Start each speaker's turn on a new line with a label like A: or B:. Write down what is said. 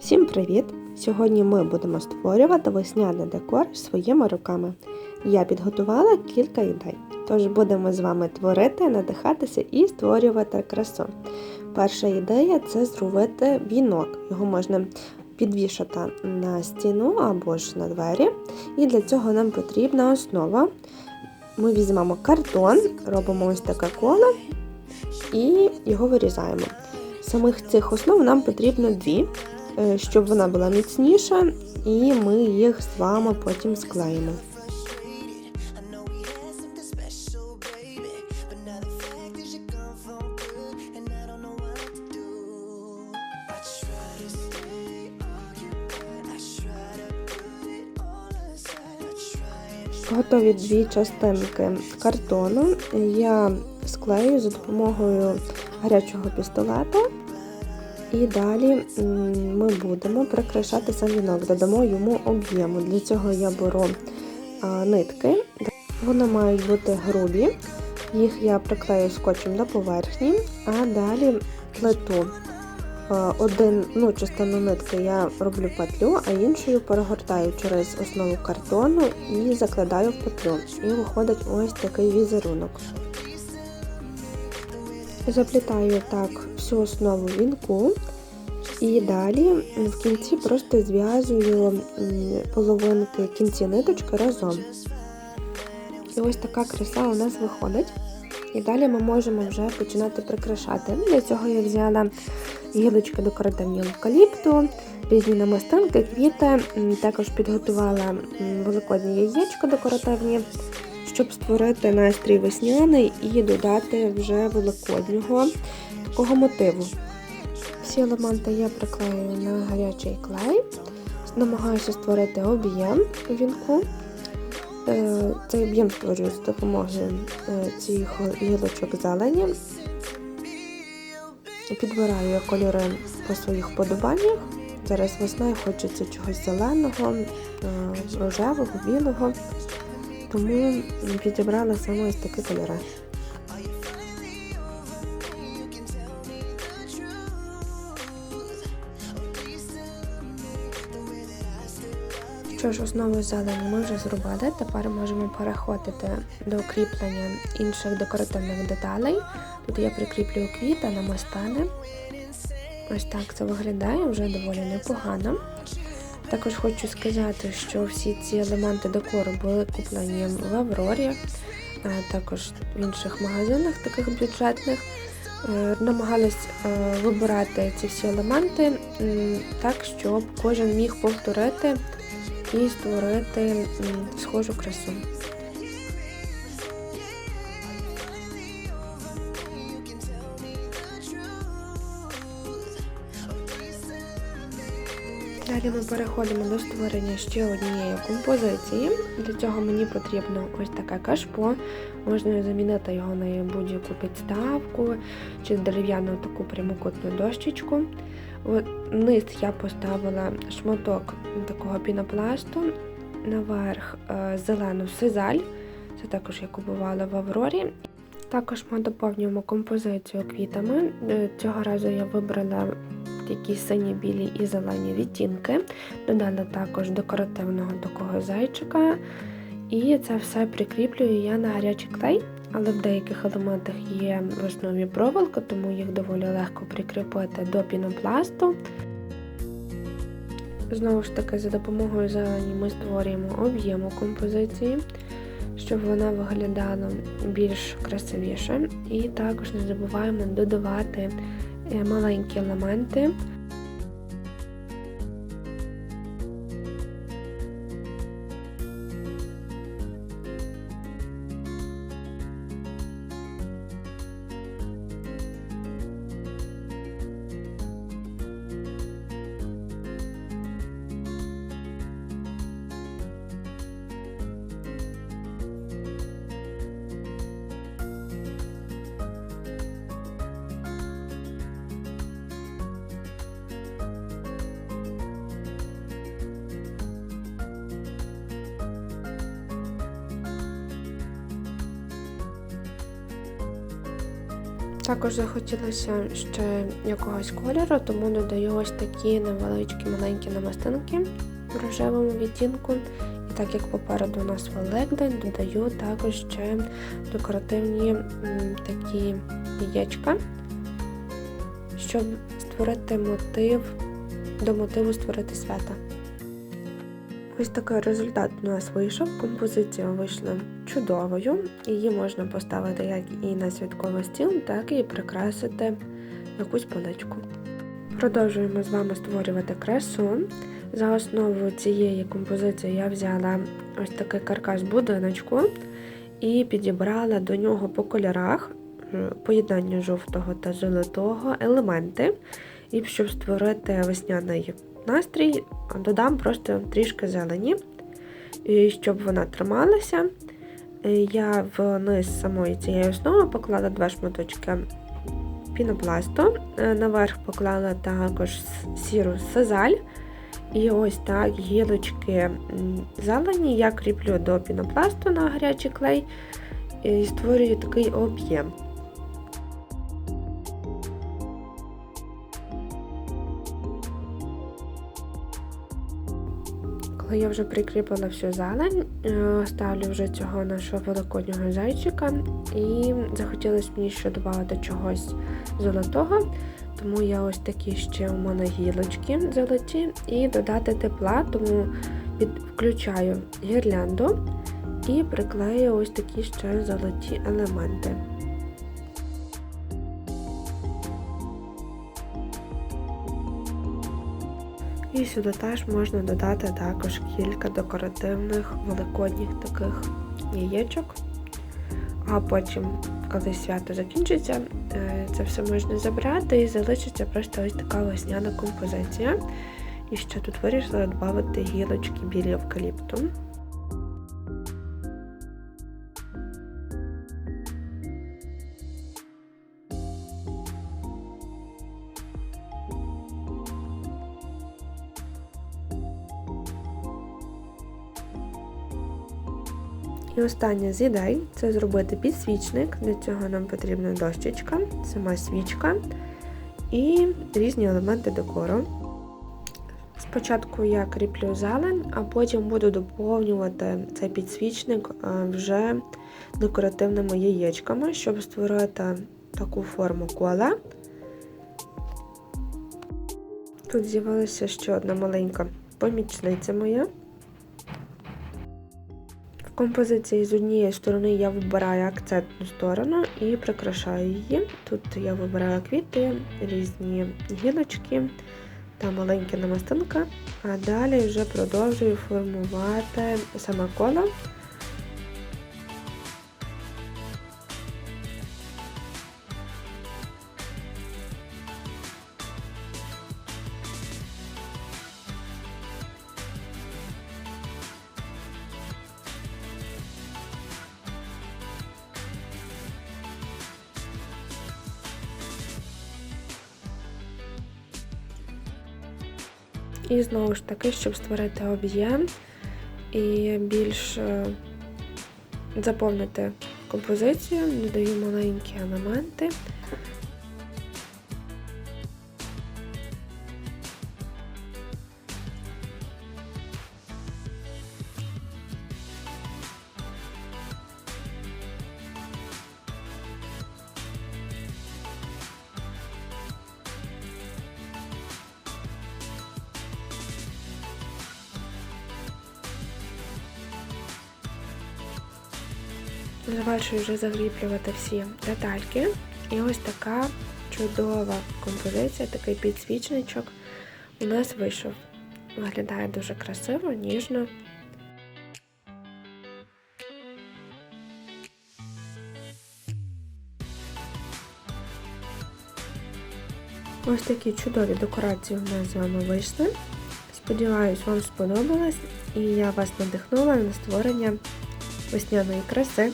A: Всім привіт! Сьогодні ми будемо створювати весняний декор своїми руками. Я підготувала кілька ідей, тож будемо з вами творити, надихатися і створювати красу. Перша ідея це зробити вінок. Його можна підвішати на стіну або ж на двері. І для цього нам потрібна основа. Ми візьмемо картон, робимо ось таке коло і його вирізаємо. Самих цих основ нам потрібно дві. Е, щоб вона була міцніша, і ми їх з вами потім склеїмо. Готові дві частинки картону. Я склею за допомогою гарячого пістолета. І далі ми будемо прикрашати сам вінок, додамо йому об'єму. Для цього я беру нитки, вони мають бути грубі, їх я приклею скотчем до поверхні, а далі плету. Один, ну, частину нитки я роблю петлю, а іншою перегортаю через основу картону і закладаю в петлю. І виходить ось такий візерунок. Заплітаю так всю основу вінку. І далі в кінці просто зв'язую половинки кінці ниточки разом. І ось така краса у нас виходить. І далі ми можемо вже починати прикрашати. Для цього я взяла гілочки декоративні евкаліпту, різні намистинки, квіти, також підготувала великодні яєчка декоративні щоб створити настрій весняний і додати вже великоднього такого мотиву. Всі елементи я приклею на гарячий клей, намагаюся створити об'єм вінку. Е, цей об'єм створюю з допомогою е, цих гілочок зелені. Підбираю кольори по своїх вподобаннях. Зараз весною хочеться чогось зеленого, е, рожевого, білого тому підібрала саме ось такі кольори. Що ж, основу зелені ми вже зробили, тепер можемо переходити до кріплення інших декоративних деталей. Тут я прикріплюю квіти на мостани. Ось так це виглядає вже доволі непогано. Також хочу сказати, що всі ці елементи декору були куплені в Аврорі, також в інших магазинах, таких бюджетних. Е, намагались е, вибирати ці всі елементи так, щоб кожен міг повторити і створити схожу красу. Далі ми переходимо до створення ще однієї композиції. Для цього мені потрібно ось таке кашпо. Можна замінити його на будь-яку підставку чи дерев'яну таку прямокутну дощечку. Низ я поставила шматок такого пінопласту, наверх е, зелену сизаль. Це також я купувала в Аврорі. Також ми доповнюємо композицію квітами. Е, цього разу я вибрала такі сині, білі і зелені відтінки. Додала також декоративного такого зайчика. І це все прикріплюю я на гарячий клей, але в деяких елементах є в основі проволока, тому їх доволі легко прикріпити до пінопласту. Знову ж таки, за допомогою зелені ми створюємо об'єму композиції, щоб вона виглядала більш красивіше. І також не забуваємо додавати Е, маленькі елементи. Також захотілося ще якогось кольору, тому додаю ось такі невеличкі маленькі намистинки в рожевому відтінку. І так як попереду у нас Великдень, додаю також ще декоративні такі яєчка, щоб створити мотив, до мотиву створити свята. Ось такий результат у нас вийшов. Композиція вийшла чудовою. Її можна поставити як і на святковий стіл, так і прикрасити якусь поличку. Продовжуємо з вами створювати красу. За основу цієї композиції я взяла ось такий каркас будиночку і підібрала до нього по кольорах е, поєднання жовтого та золотого елементи. І щоб створити весняний настрій, додам просто трішки зелені, щоб вона трималася. Е, Я вниз самої цієї основи поклала два шматочки пінопласту, е, наверх поклала також сіру сазаль. І ось так гілочки зелені я кріплю до пінопласту на гарячий клей і створюю такий об'єм. Коли я вже прикріпила всю зелень, е, ставлю вже цього нашого великоднього зайчика. І захотілося мені ще додати чогось золотого, тому я ось такі ще у мене гілочки золоті. І додати тепла, тому під, включаю гірлянду і приклею ось такі ще золоті елементи. І сюди теж можна додати також кілька декоративних великодніх таких яєчок. А потім, коли свято закінчиться, е, це все можна забрати і залишиться просто ось така весняна композиція. І ще тут вирішила додати гілочки білі евкаліпту. І остання з ідей це зробити підсвічник. Для цього нам потрібна дощечка, сама свічка і різні елементи декору. Спочатку я кріплю зелень, а потім буду доповнювати цей підсвічник е, вже декоративними яєчками, щоб створити таку форму кола. Тут з'явилася ще одна маленька помічниця моя. Композиції з однієї сторони я вибираю акцентну сторону і прикрашаю її. Тут я вибираю квіти, різні гілочки та маленька намастинка, а далі вже продовжую формувати саме коло. І знову ж таки, щоб створити об'єм і більш е, заповнити композицію, додаю маленькі елементи. Завершую вже закріплювати всі детальки. І ось така чудова композиція, такий підсвічничок у нас вийшов. Виглядає дуже красиво, ніжно. Ось такі чудові декорації у нас з вами вийшли. Сподіваюсь, вам сподобалось і я вас надихнула на створення весняної краси.